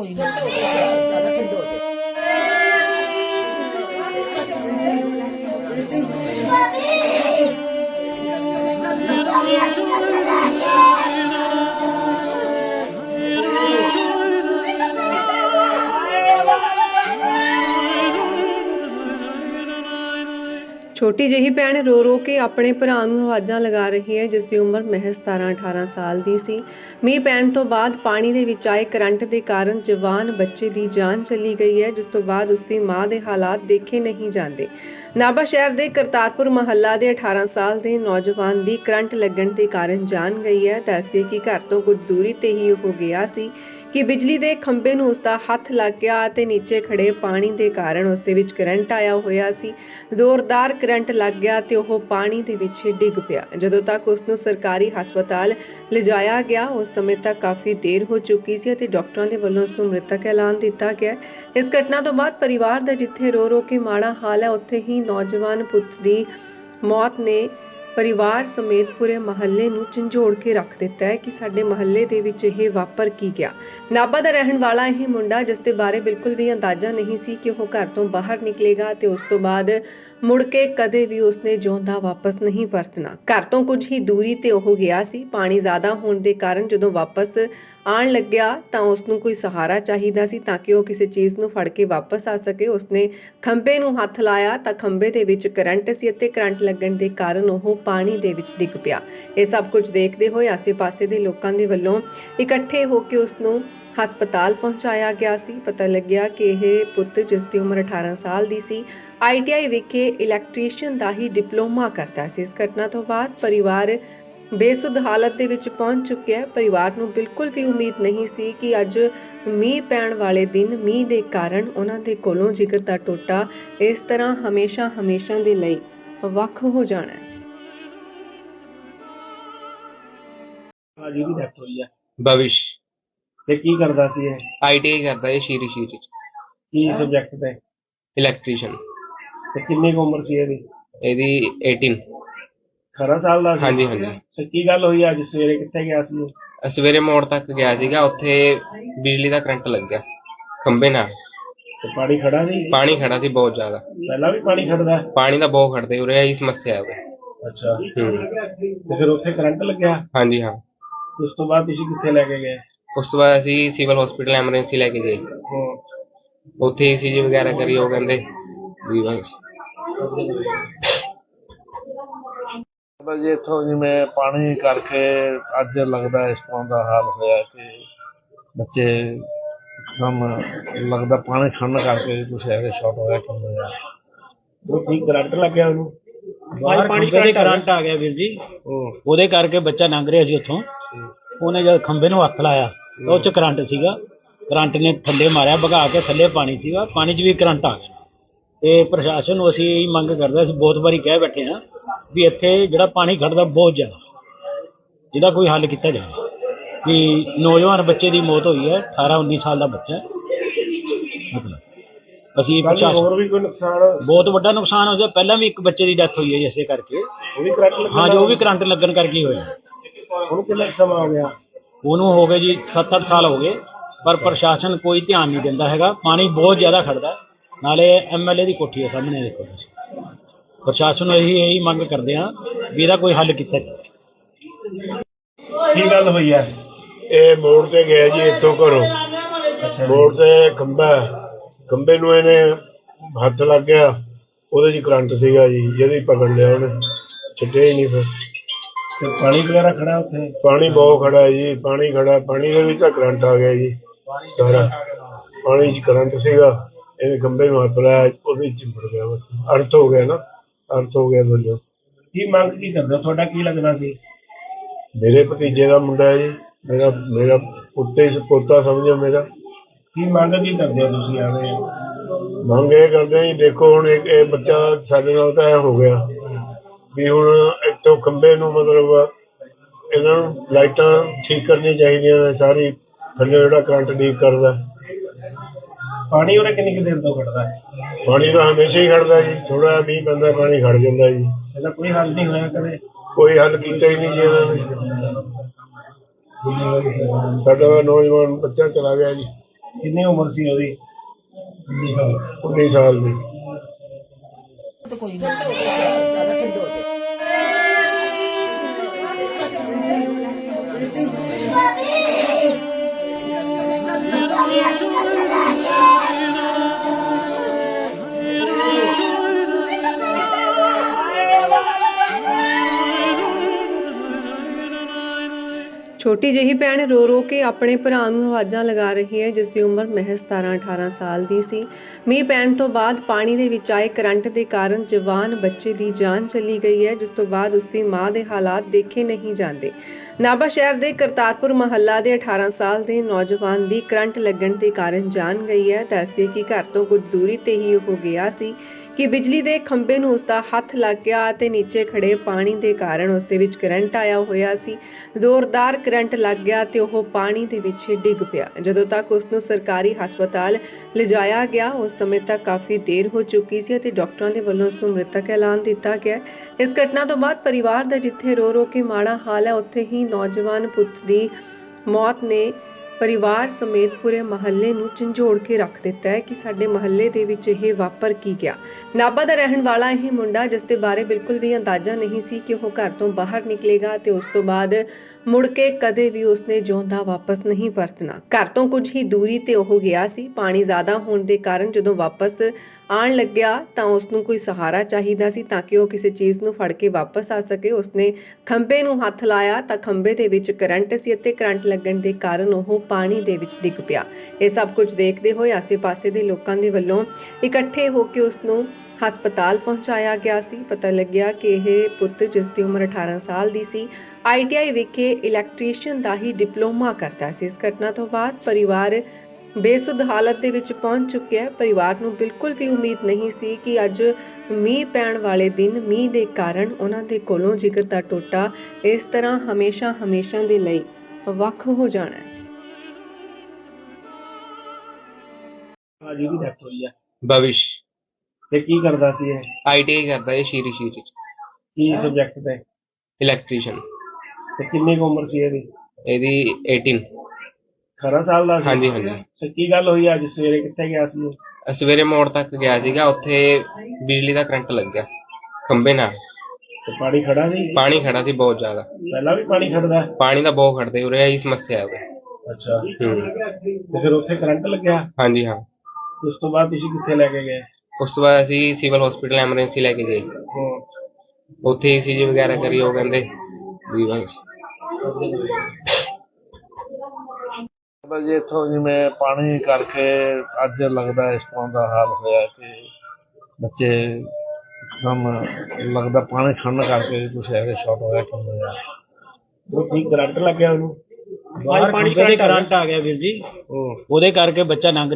ਕੋਈ ਨਹੀਂ ਛੋਟੀ ਜਿਹੀ ਭੈਣ ਰੋ ਰੋ ਕੇ ਆਪਣੇ ਭਰਾ ਨੂੰ ਆਵਾਜ਼ਾਂ ਲਗਾ ਰਹੀ ਹੈ ਜਿਸ ਦੀ ਉਮਰ ਮਹਿਜ਼ 17-18 ਸਾਲ ਦੀ ਸੀ। ਮੀਂਹ ਪੈਣ ਤੋਂ ਬਾਅਦ ਪਾਣੀ ਦੇ ਵਿੱਚ ਆਏ ਕਰੰਟ ਦੇ ਕਾਰਨ ਜਵਾਨ ਬੱਚੇ ਦੀ ਜਾਨ ਚਲੀ ਗਈ ਹੈ, ਜਿਸ ਤੋਂ ਬਾਅਦ ਉਸ ਦੀ ਮਾਂ ਦੇ ਹਾਲਾਤ ਦੇਖੇ ਨਹੀਂ ਜਾਂਦੇ। ਨਾਭਾ ਸ਼ਹਿਰ ਦੇ ਕਰਤਾਰਪੁਰ ਮਹੱਲਾ ਦੇ 18 ਸਾਲ ਦੇ ਨੌਜਵਾਨ ਦੀ ਕਰੰਟ ਲੱਗਣ ਦੇ ਕਾਰਨ ਜਾਨ ਗਈ ਹੈ। ਦੱਸਦੇ ਕਿ ਘਰ ਤੋਂ ਕੁਝ ਦੂਰੀ ਤੇ ਹੀ ਉਹ ਗਿਆ ਸੀ। ਕਿ ਬਿਜਲੀ ਦੇ ਖੰਭੇ ਨੂੰ ਉਸਦਾ ਹੱਥ ਲੱਗ ਗਿਆ ਅਤੇ ਨੀਚੇ ਖੜੇ ਪਾਣੀ ਦੇ ਕਾਰਨ ਉਸ ਦੇ ਵਿੱਚ ਕਰੰਟ ਆਇਆ ਹੋਇਆ ਸੀ। ਜ਼ੋਰਦਾਰ ਕਰੰਟ ਲੱਗ ਗਿਆ ਤੇ ਉਹ ਪਾਣੀ ਦੇ ਵਿੱਚ ਡਿੱਗ ਪਿਆ। ਜਦੋਂ ਤੱਕ ਉਸ ਨੂੰ ਸਰਕਾਰੀ ਹਸਪਤਾਲ ਲਿਜਾਇਆ ਗਿਆ, ਉਸ ਸਮੇਂ ਤੱਕ ਕਾਫੀ ਦੇਰ ਹੋ ਚੁੱਕੀ ਸੀ ਅਤੇ ਡਾਕਟਰਾਂ ਦੇ ਵੱਲੋਂ ਉਸ ਨੂੰ ਮ੍ਰਿਤਕ ਐਲਾਨ ਦਿੱਤਾ ਗਿਆ। ਇਸ ਘਟਨਾ ਤੋਂ ਬਾਅਦ ਪਰਿਵਾਰ ਦਾ ਜਿੱਥੇ ਰੋ ਰੋ ਕੇ ਮਾੜਾ ਹਾਲ ਹੈ, ਉੱਥੇ ਹੀ ਨੌਜਵਾਨ ਪੁੱਤ ਦੀ ਮੌਤ ਨੇ ਪਰਿਵਾਰ ਸਮੇਤ ਪੂਰੇ ਮਹੱਲੇ ਨੂੰ ਝੰਜੋੜ ਕੇ ਰੱਖ ਦਿੱਤਾ ਹੈ ਕਿ ਸਾਡੇ ਮਹੱਲੇ ਦੇ ਵਿੱਚ ਇਹ ਵਾਪਰ ਕੀ ਗਿਆ। ਨਾਭਾ ਦਾ ਰਹਿਣ ਵਾਲਾ ਇਹ ਮੁੰਡਾ, ਜਿਸ ਦੇ ਬਾਰੇ ਬਿਲਕੁਲ ਵੀ ਅੰਦਾਜ਼ਾ ਨਹੀਂ ਸੀ ਕਿ ਉਹ ਘਰ ਤੋਂ ਬਾਹਰ ਨਿਕਲੇਗਾ ਤੇ ਉਸ ਤੋਂ ਬਾਅਦ ਮੁੜ ਕੇ ਕਦੇ ਵੀ ਉਸਨੇ ਜਿਉਂਦਾ ਵਾਪਸ ਨਹੀਂ ਪਰਤਣਾ। ਘਰ ਤੋਂ ਕੁਝ ਹੀ ਦੂਰੀ ਤੇ ਉਹ ਗਿਆ ਸੀ। ਪਾਣੀ ਜ਼ਿਆਦਾ ਹੋਣ ਦੇ ਕਾਰਨ ਜਦੋਂ ਵਾਪਸ ਆਣ ਲੱਗਿਆ ਤਾਂ ਉਸ ਨੂੰ ਕੋਈ ਸਹਾਰਾ ਚਾਹੀਦਾ ਸੀ ਤਾਂ ਕਿ ਉਹ ਕਿਸੇ ਚੀਜ਼ ਨੂੰ ਫੜ ਕੇ ਵਾਪਸ ਆ ਸਕੇ। ਉਸਨੇ ਖੰਭੇ ਨੂੰ ਹੱਥ ਲਾਇਆ ਤਾਂ ਖੰਭੇ ਦੇ ਵਿੱਚ ਕਰੰਟ ਸੀ ਅਤੇ ਕਰੰਟ ਲੱਗਣ ਦੇ ਕਾਰਨ ਉਹ ਪਾਣੀ ਦੇ ਵਿੱਚ ਡਿੱਗ ਪਿਆ। ਇਹ ਸਭ ਕੁਝ ਦੇਖਦੇ ਹੋਏ ਆਸੇ-ਪਾਸੇ ਦੇ ਲੋਕਾਂ ਦੇ ਵੱਲੋਂ ਇਕੱਠੇ ਹੋ ਕੇ ਉਸ ਨੂੰ ਹਸਪਤਾਲ ਪਹੁੰਚਾਇਆ ਗਿਆ ਸੀ। ਪਤਾ ਲੱਗਿਆ ਕਿ ਇਹ ਪੁੱਤ ਜਿਸ ਦੀ ਉਮਰ 18 ਸਾਲ ਦੀ ਸੀ ਆਈਟੀਆਈ ਵਿਖੇ ਇਲੈਕਟ੍ਰੀਸ਼ੀਅਨ ਦਾ ਹੀ ਡਿਪਲੋਮਾ ਕਰਦਾ ਸੀ। ਇਸ ਘਟਨਾ ਤੋਂ ਬਾਅਦ ਪਰਿਵਾਰ ਬੇਸੁੱਧ ਹਾਲਤ ਦੇ ਵਿੱਚ ਪਹੁੰਚ ਚੁੱਕਿਆ ਹੈ। ਪਰਿਵਾਰ ਨੂੰ ਬਿਲਕੁਲ ਵੀ ਉਮੀਦ ਨਹੀਂ ਸੀ ਕਿ ਅੱਜ ਮੀਂਹ ਪੈਣ ਵਾਲੇ ਦਿਨ ਮੀਂਹ ਦੇ ਕਾਰਨ ਉਹਨਾਂ ਦੇ ਕੋਲੋਂ ਜਿਗਰ ਦਾ ਟੋਟਾ ਇਸ ਤਰ੍ਹਾਂ ਹਮੇਸ਼ਾ ਹਮੇਸ਼ਾ ਦੇ ਲਈ ਵੱਖ ਹੋ ਜਾਣਾ ਹੈ। ਆ ਜੀ ਦੀ ਡੈਥ ਹੋਈ ਆ। ਭਵਿਸ਼। ਤੇ ਕੀ ਕਰਦਾ ਸੀ ਇਹ? ਆਈਟੀਆਈ ਕਰਦਾ ਹੈ ਸ਼ੀਰੀ ਸ਼ੀਰੀ ਕੀ ਸਬਜੈਕਟ ਤੇ? ਇਲੈਕਟ੍ਰੀਸ਼ੀਅਨ ਤੇ ਕਿੰਨੀ ਕੁ ਉਮਰ ਸੀ ਇਹਦੀ? ਇਹਦੀ 18 18 ਸਾਲ ਦਾ ਸੀ। ਹਾਂਜੀ ਹਾਂਜੀ। ਤੇ ਕੀ ਗੱਲ ਹੋਈ ਅੱਜ? ਸਵੇਰੇ ਕਿੱਥੇ ਗਿਆ ਸੀ? ਸਵੇਰੇ ਮੋੜ ਤੱਕ ਗਿਆ ਸੀਗਾ। ਉੱਥੇ ਬਿਜਲੀ ਦਾ ਕਰੰਟ ਲੱਗ ਗਿਆ ਖੰਭੇ ਨਾਲ। ਤੇ ਪਾਣੀ ਖੜਾ ਸੀ? ਪਾਣੀ ਖੜਾ ਸੀ ਬਹੁਤ ਜ਼ਿਆਦਾ। ਪਹਿਲਾਂ ਵੀ ਪਾਣੀ ਖੜਦਾ? ਹੈ? ਪਾਣੀ ਦਾ ਬਹੁਤ ਖੜਦੇ ਉਰੇ ਇਹੀ ਸਮੱਸਿਆ ਹੈ। ਉਰੇ ਅੱਛਾ। ਹੂੰ। ਤੇ ਫਿਰ ਉੱਥੇ ਕਰੰਟ ਲੱਗਿਆ? ਹਾਂਜੀ ਹਾਂ। ਉਸ ਤੋਂ ਬਾਅਦ ਤੁਸੀਂ ਕਿੱਥੇ ਲੈ ਕੇ ਗਏ? ਉਸ ਤੋਂ ਬਾਅਦ ਅਸੀਂ ਸਿਵਲ ਹਸਪੀਟਲ ਐਮਰਜੈਂਸੀ ਲੈ ਕੇ ਗਏ। ਹੂੰ। ਉੱਥੇ ਈਸੀਜੀ ਵਗੈਰਾ ਕਰੀ ਉਹ ਕਹਿੰਦੇ ਵੀ ਬਸ। ਪਤਾ ਜੀ ਇੱਥੋਂ ਜਿਵੇਂ ਪਾਣੀ ਕਰਕੇ ਅੱਜ ਲੱਗਦਾ ਇਸ ਤਰ੍ਹਾਂ ਦਾ ਹਾਲ ਹੋਇਆ ਕਿ ਬੱਚੇ ਇੱਕਦਮ ਲੱਗਦਾ ਪਾਣੀ ਖੜਨ ਕਰਕੇ ਕੁਛ ਐਵੇਂ ਸ਼ਾਰਟ ਹੋਇਆ ਕਿ ਹੋਇਆ। ਉਹ ਠੀਕ ਕਰੰਟ ਲੱਗਿਆ ਉਹਨੂੰ? ਬਾਹਰ ਪਾਣੀ ਦੇ ਕਰੰਟ ਆ ਗਿਆ ਵੀਰ ਜੀ। ਉਹ ਉਹਦੇ ਕਰਕੇ ਬੱਚਾ ਲੰਘ ਰਿਹਾ ਸੀ ਉੱਥੋਂ। ਉਹਨੇ ਜਦ ਖੰਭੇ ਨੂੰ ਹੱਥ ਲਾਇਆ ਤਾਂ ਉਹ ਚ ਕਰੰਟ ਸੀਗਾ। ਕਰੰਟ ਨੇ ਥੱਲੇ ਮਾਰਿਆ ਭਗਾ ਕੇ ਥੱਲੇ ਪਾਣੀ ਸੀਗਾ। ਪਾਣੀ 'ਚ ਵੀ ਕਰੰਟ ਆ ਗਿਆ। ਤੇ ਪ੍ਰਸ਼ਾਸਨ ਨੂੰ ਅਸੀਂ ਇਹੀ ਮੰਗ ਕਰਦੇ ਅਸੀਂ ਬਹੁਤ ਵਾਰੀ ਕਹਿ ਬੈਠੇ ਹਾਂ ਵੀ ਇੱਥੇ ਜਿਹੜਾ ਪਾਣੀ ਖੜਦਾ ਬਹੁਤ ਜ਼ਿਆਦਾ। ਜਿਹਦਾ ਕੋਈ ਹੱਲ ਕੀਤਾ ਜਾਵੇ। ਕਿ ਨੌਜਵਾਨ ਬੱਚੇ ਦੀ ਮੌਤ ਹੋਈ ਹੈ 18 19 ਸਾਲ ਦਾ ਬੱਚਾ ਹੈ। ਮਤਲਬ ਅਸੀਂ ਪ੍ਰਸ਼ਾਸਨ ਹੋਰ ਵੀ ਕੋਈ ਨੁਕਸਾਨ ਬਹੁਤ ਵੱਡਾ ਨੁਕਸਾਨ ਹੋ ਗਿਆ। ਪਹਿਲਾਂ ਵੀ ਇੱਕ ਬੱਚੇ ਦੀ ਡੈਥ ਹੋਈ ਹੈ ਜੀ ਇਸੇ ਕਰਕੇ। ਉਹ ਵੀ ਕਰੰਟ ਲੱਗਿਆ ਹਾਂ ਜੋ ਵੀ ਕਰੰਟ ਲੱਗਣ ਕਰਕੇ ਹੀ ਹੋਇਆ। ਉਹਨੂੰ ਕਿੰਨਾ ਕੁ ਸਮਾਂ ਹੋ ਗਿਆ? ਉਹਨੂੰ ਹੋ ਗਏ ਜੀ 7-8 ਸਾਲ ਹੋ ਗਏ। ਪਰ ਪ੍ਰਸ਼ਾਸਨ ਕੋਈ ਧਿਆਨ ਨਹੀਂ ਦਿੰਦਾ ਹੈਗਾ। ਪਾਣੀ ਬਹੁਤ ਜ਼ਿਆਦਾ ਖੜਦਾ। ਹੈ। ਨਾਲੇ ਐਮਐਲਏ ਦੀ ਕੋਠੀ ਹੈ ਸਾਹਮਣੇ ਦੇਖੋ ਤੁਸੀਂ। ਪ੍ਰਸ਼ਾਸਨ ਨੂੰ ਇਹੀ ਇਹੀ ਮੰਗ ਕਰਦੇ ਆ ਵੀ ਇਹਦਾ ਕੋਈ ਹੱਲ ਕੀਤਾ ਜਾਵੇ। ਕੀ ਗੱਲ ਹੋਈ ਆ ਇਹ ਮੋੜ ਤੇ ਗਿਆ ਜੀ ਇੱਥੋਂ ਘਰੋਂ। ਅੱਛਾ ਮੋੜ ਤੇ ਖੰਭਾ ਹੈ। ਖੰਭੇ ਨੂੰ ਇਹਨੇ ਹੱਥ ਲੱਗ ਗਿਆ। ਉਹਦੇ 'ਚ ਕਰੰਟ ਸੀਗਾ ਜੀ ਜਿਹਦੀ ਪਕੜ ਲਿਆ ਉਹਨੇ। ਛੱਡਿਆ ਹੀ ਨਹੀਂ ਫਿਰ। ਤੇ ਪਾਣੀ ਵਗੈਰਾ ਖੜਾ ਉੱਥੇ? ਪਾਣੀ ਬਹੁਤ ਖੜਾ ਹੈ ਜੀ ਪਾਣੀ ਖੜਾ ਪਾਣੀ ਦੇ ਵਿੱਚ ਤਾਂ ਕਰੰਟ ਆ ਗਿਆ ਜੀ। ਸਾਰਾ। ਪਾਣੀ 'ਚ ਕਰੰਟ ਸੀਗਾ। ਇਹਨੇ ਖੰਭੇ ਨੂੰ ਹੱਥ ਲਾਇਆ ਉਹਦੇ 'ਚ ਚਿੰਬੜ ਗਿਆ। ਬਸ ਅਰਥ ਹੋ ਗਿਆ ਨਾ। ਅਰਥ ਹੋ ਗਿਆ ਬੋਲੋ ਕੀ ਮੰਗ ਕੀ ਕਰਦੇ ਹੋ? ਤੁਹਾਡਾ ਕੀ ਲੱਗਦਾ ਸੀ? ਮੇਰੇ ਭਤੀਜੇ ਦਾ ਮੁੰਡਾ ਹੈ ਜੀ ਮੇਰਾ ਮੇਰਾ ਪੁੱਤੇ ਹੀ ਪੋਤਾ ਸਮਝੋ ਮੇਰਾ। ਕੀ ਮੰਗ ਕੀ ਕਰਦੇ ਹੋ ਤੁਸੀਂ ਆਵੇ ਮੰਗ ਇਹ ਕਰਦੇ ਹਾਂ ਜੀ ਦੇਖੋ ਹੁਣ ਇੱਕ ਇਹ ਬੱਚਾ ਸਾਡੇ ਨਾਲ ਤਾਂ ਇਹ ਹੋ ਗਿਆ। ਵੀ ਹੁਣ ਇੱਥੋਂ ਖੰਭੇ ਨੂੰ ਮਤਲਬ ਇਹਨਾਂ ਨੂੰ ਲਾਈਟਾਂ ਠੀਕ ਕਰਨੀ ਚਾਹੀਦੀਆਂ ਨੇ ਸਾਰੀ ਥੱਲੇ ਜਿਹੜਾ ਕਰੰਟ ਲੀਕ ਕਰਦਾ। ਪਾਣੀ ਉਹਨੇ ਕਿੰਨੀ ਕੁ ਦੇਰ ਤੋਂ ਖੜਦਾ ਹੈ? ਪਾਣੀ ਤਾਂ ਹਮੇਸ਼ਾ ਹੀ ਖੜਦਾ ਜੀ ਥੋੜਾ ਮੀਂਹ ਪੈਂਦਾ ਪਾਣੀ ਖੜ ਜਾਂਦਾ ਜੀ। ਇਹਦਾ ਕੋਈ ਹੱਲ ਨਹੀਂ ਹੋਇਆ ਕਦੇ? ਕੋਈ ਹੱਲ ਕੀਤਾ ਹੀ ਨਹੀਂ ਜੀ ਇਹਨਾਂ ਨੇ। ਸਾਡਾ ਤਾਂ ਨੌਜਵਾਨ ਬੱਚਾ ਚਲਾ ਗਿਆ ਜੀ। ਕਿੰਨੀ ਉਮਰ ਸੀ ਉਹਦੀ? 19 ਸਾਲ ਦੀ। ਕੋਈ ਨਹੀਂ। ਛੋਟੀ ਜਿਹੀ ਭੈਣ ਰੋ ਰੋ ਕੇ ਆਪਣੇ ਭਰਾ ਨੂੰ ਆਵਾਜ਼ਾਂ ਲਗਾ ਰਹੀ ਹੈ, ਜਿਸ ਦੀ ਉਮਰ ਮਹਿਜ਼ 17-18 ਸਾਲ ਦੀ ਸੀ। ਮੀਂਹ ਪੈਣ ਤੋਂ ਬਾਅਦ ਪਾਣੀ ਦੇ ਵਿੱਚ ਆਏ ਕਰੰਟ ਦੇ ਕਾਰਨ ਜਵਾਨ ਬੱਚੇ ਦੀ ਜਾਨ ਚਲੀ ਗਈ ਹੈ, ਜਿਸ ਤੋਂ ਬਾਅਦ ਉਸ ਦੀ ਮਾਂ ਦੇ ਹਾਲਾਤ ਦੇਖੇ ਨਹੀਂ ਜਾਂਦੇ। ਨਾਭਾ ਸ਼ਹਿਰ ਦੇ ਕਰਤਾਰਪੁਰ ਮਹੱਲਾ ਦੇ 18 ਸਾਲ ਦੇ ਨੌਜਵਾਨ ਦੀ ਕਰੰਟ ਲੱਗਣ ਦੇ ਕਾਰਨ ਜਾਨ ਗਈ ਹੈ। ਦੱਸਦੇ ਕਿ ਘਰ ਤੋਂ ਕੁਝ ਦੂਰੀ ਤੇ ਹੀ ਉਹ ਗਿਆ ਸੀ। ਕਿ ਬਿਜਲੀ ਦੇ ਖੰਭੇ ਨੂੰ ਉਸ ਦਾ ਹੱਥ ਲੱਗ ਗਿਆ ਅਤੇ ਨੀਚੇ ਖੜੇ ਪਾਣੀ ਦੇ ਕਾਰਨ ਉਸ ਦੇ ਵਿੱਚ ਕਰੰਟ ਆਇਆ ਹੋਇਆ ਸੀ। ਜ਼ੋਰਦਾਰ ਕਰੰਟ ਲੱਗ ਗਿਆ ਤੇ ਉਹ ਪਾਣੀ ਦੇ ਵਿੱਚ ਡਿੱਗ ਪਿਆ। ਜਦੋਂ ਤੱਕ ਉਸ ਨੂੰ ਸਰਕਾਰੀ ਹਸਪਤਾਲ ਲਿਜਾਇਆ ਗਿਆ, ਉਸ ਸਮੇਂ ਤੱਕ ਕਾਫੀ ਦੇਰ ਹੋ ਚੁੱਕੀ ਸੀ ਅਤੇ ਡਾਕਟਰਾਂ ਦੇ ਵੱਲੋਂ ਉਸ ਨੂੰ ਮ੍ਰਿਤਕ ਐਲਾਨ ਦਿੱਤਾ ਗਿਆ ਇਸ ਘਟਨਾ ਤੋਂ ਬਾਅਦ ਪਰਿਵਾਰ ਦਾ ਜਿੱਥੇ ਰੋ ਰੋ ਕੇ ਮਾੜਾ ਹਾਲ ਹੈ, ਉੱਥੇ ਹੀ ਨੌਜਵਾਨ ਪੁੱਤ ਦੀ ਮੌਤ ਨੇ ਪਰਿਵਾਰ ਸਮੇਤ ਪੂਰੇ ਮਹੱਲੇ ਨੂੰ ਝੰਜੋੜ ਕੇ ਰੱਖ ਦਿੱਤਾ ਹੈ ਕਿ ਸਾਡੇ ਮਹੱਲੇ ਦੇ ਵਿੱਚ ਇਹ ਵਾਪਰ ਕੀ ਗਿਆ। ਨਾਭਾ ਦਾ ਰਹਿਣ ਵਾਲਾ ਇਹ ਮੁੰਡਾ, ਜਿਸ ਦੇ ਬਾਰੇ ਬਿਲਕੁਲ ਵੀ ਅੰਦਾਜ਼ਾ ਨਹੀਂ ਸੀ ਕਿ ਉਹ ਘਰ ਤੋਂ ਬਾਹਰ ਨਿਕਲੇਗਾ ਤੇ ਉਸ ਤੋਂ ਬਾਅਦ ਮੁੜ ਕੇ ਕਦੇ ਵੀ ਉਸਨੇ ਜਿਉਂਦਾ ਵਾਪਸ ਨਹੀਂ ਪਰਤਣਾ ਘਰ ਤੋਂ ਕੁਝ ਹੀ ਦੂਰੀ ਤੇ ਉਹ ਗਿਆ ਸੀ। ਪਾਣੀ ਜ਼ਿਆਦਾ ਹੋਣ ਦੇ ਕਾਰਨ ਜਦੋਂ ਵਾਪਸ ਆਉਣ ਲੱਗਿਆ ਤਾਂ ਉਸ ਨੂੰ ਕੋਈ ਸਹਾਰਾ ਚਾਹੀਦਾ ਸੀ ਤਾਂ ਕਿ ਉਹ ਕਿਸੇ ਚੀਜ਼ ਨੂੰ ਫੜ ਕੇ ਵਾਪਸ ਆ ਸਕੇ। ਉਸਨੇ ਖੰਭੇ ਨੂੰ ਹੱਥ ਲਾਇਆ ਤਾਂ ਖੰਭੇ ਦੇ ਵਿੱਚ ਕਰੰਟ ਸੀ ਅਤੇ ਕਰੰਟ ਲੱਗਣ ਦੇ ਕਾਰਨ ਉਹ ਪਾਣੀ ਦੇ ਵਿੱਚ ਡਿੱਗ ਪਿਆ। ਇਹ ਸਭ ਕੁਝ ਦੇਖਦੇ ਹੋਏ ਆਸੇ-ਪਾਸੇ ਦੇ ਲੋਕਾਂ ਦੇ ਵੱਲੋਂ ਇਕੱਠੇ ਹੋ ਕੇ ਉਸ ਨੂੰ ਹਸਪਤਾਲ ਪਹੁੰਚਾਇਆ ਗਿਆ ਸੀ। ਪਤਾ ਲੱਗਿਆ ਕਿ ਇਹ ਪੁੱਤ ਜਿਸ ਦੀ ਉਮਰ 18 ਸਾਲ ਦੀ ਸੀ ਆਈਟੀਆਈ ਵਿਖੇ ਇਲੈਕਟ੍ਰੀਸ਼ੀਅਨ ਦਾ ਹੀ ਡਿਪਲੋਮਾ ਕਰਦਾ ਸੀ। ਇਸ ਘਟਨਾ ਤੋਂ ਬਾਅਦ ਪਰਿਵਾਰ ਬੇਸੁੱਧ ਹਾਲਤ ਦੇ ਵਿੱਚ ਪਹੁੰਚ ਚੁੱਕਿਆ ਹੈ। ਪਰਿਵਾਰ ਨੂੰ ਬਿਲਕੁਲ ਵੀ ਉਮੀਦ ਨਹੀਂ ਸੀ ਕਿ ਅੱਜ ਮੀਂਹ ਪੈਣ ਵਾਲੇ ਦਿਨ ਮੀਂਹ ਦੇ ਕਾਰਨ ਉਹਨਾਂ ਦੇ ਕੋਲੋਂ ਜਿਗਰ ਦਾ ਟੋਟਾ ਇਸ ਤਰ੍ਹਾਂ ਹਮੇਸ਼ਾ ਹਮੇਸ਼ਾ ਦੇ ਲਈ ਵੱਖ ਹੋ ਜਾਣਾ ਹੈ। ਆ ਜੀ ਦੀ ਡੈਥ ਹੋਈ ਆ। ਭਵਿਸ਼। ਤੇ ਕੀ ਕਰਦਾ ਸੀ ਇਹ? ਆਈਟੀਆਈ ਕਰਦਾ ਹੈ ਸ਼ੀਰੀ ਸ਼ੀਰੀ ਕੀ ਸਬਜੈਕਟ ਤੇ? ਇਲੈਕਟ੍ਰੀਸ਼ੀਅਨ ਤੇ ਕਿੰਨੀ ਕੁ ਉਮਰ ਸੀ ਇਹਦੀ? ਇਹਦੀ 18 18 ਸਾਲ ਦਾ ਸੀ? ਹਾਂਜੀ ਹਾਂਜੀ। ਤੇ ਕੀ ਗੱਲ ਹੋਈ ਅੱਜ? ਸਵੇਰੇ ਕਿੱਥੇ ਗਿਆ ਸੀ ਉਹ? ਸਵੇਰੇ ਮੋੜ ਤੱਕ ਗਿਆ ਸੀਗਾ ਉੱਥੇ ਬਿਜਲੀ ਦਾ ਕਰੰਟ ਲੱਗ ਗਿਆ ਖੰਭੇ ਨਾਲ। ਤੇ ਪਾਣੀ ਖੜਾ ਸੀ? ਪਾਣੀ ਖੜਾ ਸੀ ਬਹੁਤ ਜ਼ਿਆਦਾ। ਪਹਿਲਾਂ ਵੀ ਪਾਣੀ ਖੜਦਾ? ਪਾਣੀ ਦਾ ਬਹੁਤ ਖੜਦੇ ਉਰੇ ਇਹੀ ਸਮੱਸਿਆ ਹੈ। ਅੱਛਾ। ਹੂੰ। ਤੇ ਫਿਰ ਉੱਥੇ ਕਰੰਟ ਲੱਗਿਆ? ਹਾਂਜੀ ਹਾਂ। ਉਸ ਤੋਂ ਬਾਅਦ ਤੁਸੀਂ ਕਿੱਥੇ ਲੈ ਕੇ ਗਏ? ਉਸ ਤੋਂ ਬਾਅਦ ਅਸੀਂ ਸਿਵਲ ਹਸਪੀਟਲ ਐਮਰਜੈਂਸੀ ਲੈ ਕੇ ਗਏ। ਉੱਥੇ ਈਸੀਜੀ ਵਗੈਰਾ ਕਰੀ ਉਹ ਕਹਿੰਦੇ ਵੀ ਬਸ। ਜੀ ਇੱਥੋਂ ਜਿਵੇਂ ਪਾਣੀ ਕਰਕੇ ਅੱਜ ਲੱਗਦਾ ਇਸ ਤਰ੍ਹਾਂ ਦਾ ਹਾਲ ਹੋਇਆ ਕਿ ਬੱਚੇ ਇੱਕਦਮ ਲੱਗਦਾ ਪਾਣੀ ਖੜਨ ਕਰਕੇ ਕੁਛ ਐਵੇਂ ਸ਼ਾਰਟ ਹੋਇਆ ਕਿ ਹੋਇਆ। ਉਹ ਕੀ ਕਰੰਟ ਲੱਗਿਆ ਉਹਨੂੰ? ਬਾਹਰ ਦੇ ਕਰੰਟ ਆ ਗਿਆ ਵੀਰ ਜੀ। ਉਹ ਉਹਦੇ ਕਰਕੇ ਬੱਚਾ ਲੰਘ